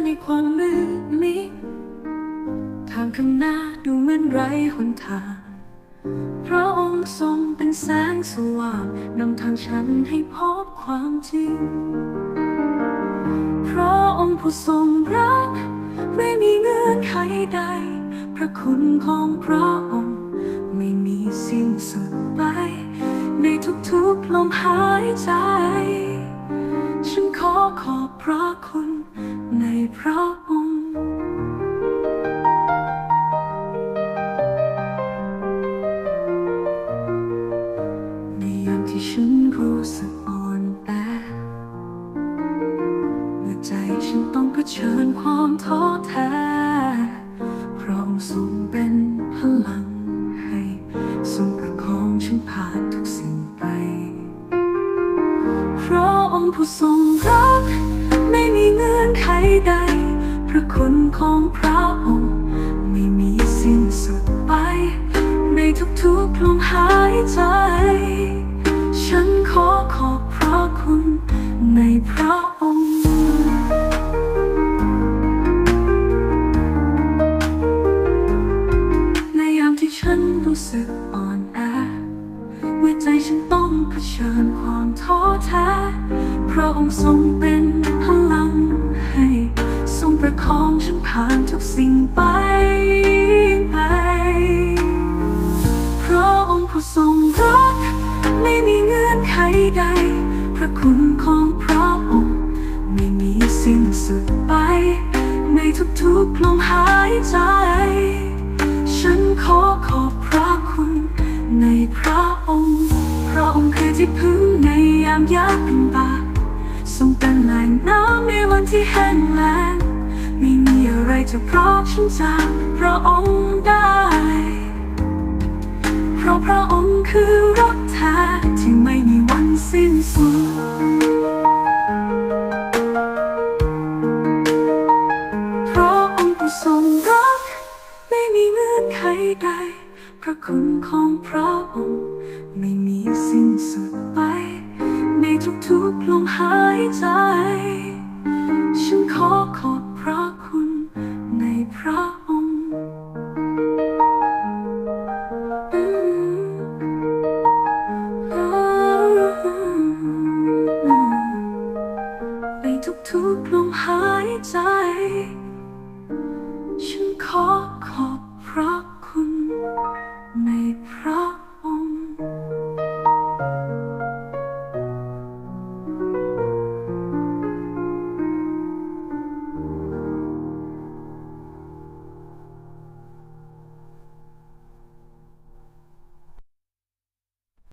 อนความมืดมิดทางข้างหน้าดูเหมือนไร้หนทางพระองค์ทรงเป็นแสงสว่างนำทางฉันให้พบความจริง พระองค์ผู้ทรงรัก ไม่มีเงื่อนไขใด พระคุณของพระองค์ ไม่มีสิ้นสุดไป ในทุกๆลมหายใจ ฉันขอขอบพระคุณ ที่ฉันรู้สึกอ่อนแอเมื่อใจฉันต้องเผชิญความท้อแท้พระองค์ทรงเป็นพลังให้ทรงประคองฉันผ่านทุกสิ่งไปพระองค์ผู้ทรงรัก ไม่มีเงื่อนไขใด พระคุณของพระองค์ไม่มีสิ้นสุดไป ในทุกๆลมหายใจ รู้สึกอ่อนแอเมื่อใจฉันต้องเผชิญความท้อแท้พระองค์ทรงเป็นพลังให้ทรงประคองฉันผ่านทุกสิ่งไปไปพระองค์ผู้ทรงรักไม่มีเงื่อนไขใด พระคุณของพระองค์ไม่มีสิ้นสุดไป ในทุกๆลมหายใจ ฉันขอ องค์พระองค์คือที่พึ่งในยามยากลำบากทรงเป็นแหล่งน้ำในวันที่แห้งแล้งไม่มีอะไรจะพรากฉันจากพระองค์ได้ เพราะพระองค์คือรักแท้ที่ไม่มีวันสิ้นสุดพระองค์ทรงรักไม่มีเงื่อนไขใดพระคุณของพระองค์ ไม่มีสิ้นสุดไป ในทุกๆลมหายใจ ฉันขอขอบพระคุณในพระองค์ในทุกๆลมหายใจ ฉันขอขอบพระ